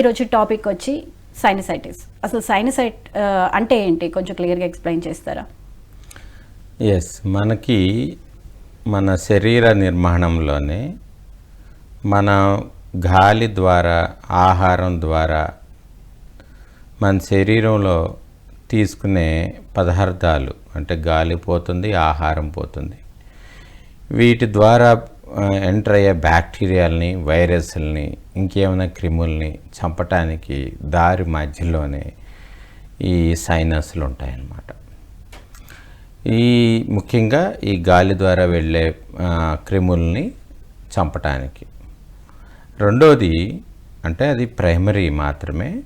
ఈరోజు టాపిక్ వచ్చి సైనసైటిస్ అసలు సైనసైట్ అంటే ఏంటి? కొంచెం క్లియర్గా ఎక్స్ప్లెయిన్ చేస్తారా? ఎస్ మనకి మన శరీర నిర్మాణంలోనే మన గాలి ద్వారా ఆహారం ద్వారా మన శరీరంలో తీసుకునే పదార్థాలు అంటే గాలి పోతుంది ఆహారం పోతుంది. వీటి ద్వారా ఎంటర్ అయ్యే బ్యాక్టీరియాలని వైరస్ల్ని ఇంకేమైనా క్రిముల్ని చంపటానికి దారి మధ్యలోనే ఈ సైనస్లు ఉంటాయన్నమాట. ఈ ముఖ్యంగా ఈ గాలి ద్వారా వెళ్ళే క్రిముల్ని చంపటానికి. రెండోది అంటే అది ప్రైమరీ మాత్రమే.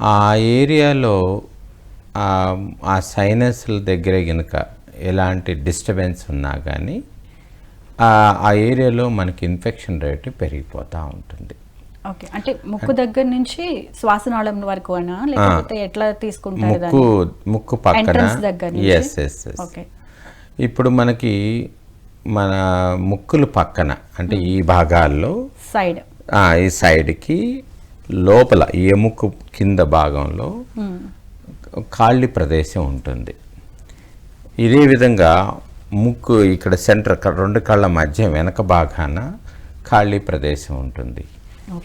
ఆ ఏరియాలో ఆ ఆ సైనస్ల దగ్గర గనుక ఎలాంటి డిస్టర్బెన్స్ ఉన్నా కానీ ఆ ఏరియాలో మనకి ఇన్ఫెక్షన్ రేటు పెరిగిపోతూ ఉంటుంది. ఓకే. అంటే ముక్కు దగ్గర నుంచి శ్వాసనాళం వరకు అనా లేకపోతే ఎట్లా తీసుకుంటారు ముక్కు ముక్కు పక్కన. దగ్గర ఎస్ ఎస్ ఎస్ ఓకే. ఇప్పుడు మనకి మన ముక్కులు పక్కన అంటే ఈ భాగాల్లో సైడ్ ఈ సైడ్కి లోపల ఈ ఎముక కింద భాగంలో ఖాళీ ప్రదేశం ఉంటుంది. ఇదే విధంగా ముక్కు ఇక్కడ సెంటర్ రెండు కళ్ళ మధ్య వెనక భాగాన ఖాళీ ప్రదేశం ఉంటుంది.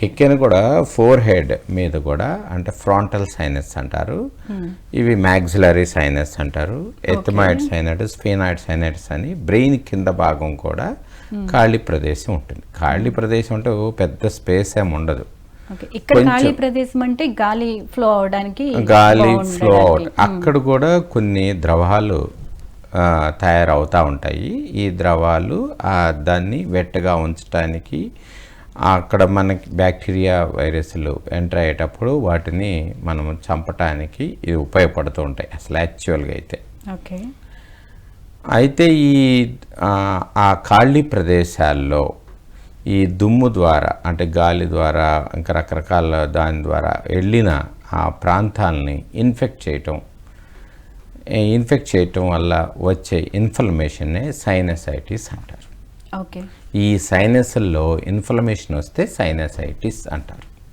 ఎక్కిన కూడా ఫోర్ హెడ్ మీద కూడా అంటే ఫ్రాంటల్ సైనస్ అంటారు. ఇవి మ్యాగ్జిలరీ సైనస్ అంటారు. ఎథమాయిడ్ సైనటిస్ ఫీనాయిడ్ సైనటిస్ అని బ్రెయిన్ కింద భాగం కూడా ఖాళీ ప్రదేశం ఉంటుంది. ఖాళీ ప్రదేశం అంటే పెద్ద స్పేస్ ఏమి ఉండదు. ఖాళీ ప్రదేశం అంటే గాలి ఫ్లో అవడానికి గాలి. ఫ్లో అక్కడ కూడా కొన్ని ద్రవాలు తయారవుతూ ఉంటాయి. ఈ ద్రవాలు దాన్ని వెట్టగా ఉంచడానికి అక్కడ మనకి బ్యాక్టీరియా వైరస్లు ఎంటర్ అయ్యేటప్పుడు వాటిని మనం చంపటానికి ఇది ఉపయోగపడుతూ ఉంటాయి. అసలు యాక్చువల్గా అయితే. ఓకే. అయితే ఈ ఆ, ఖాళీ ప్రదేశాల్లో ఈ దుమ్ము ద్వారా అంటే గాలి ద్వారా ఇంకా రకరకాల దాని ద్వారా వెళ్ళిన ఆ ప్రాంతాలని ఇన్ఫెక్ట్ చేయటం ఇన్ఫెక్ట్ చేయటం వల్ల వచ్చే ఇన్ఫ్లమేషన్నే సైనసైటిస్ అంటారు. ఓకే. ఈ సైనస్ల్లో ఇన్ఫ్లమేషన్ వస్తే సైనసైటిస్ అంటారు.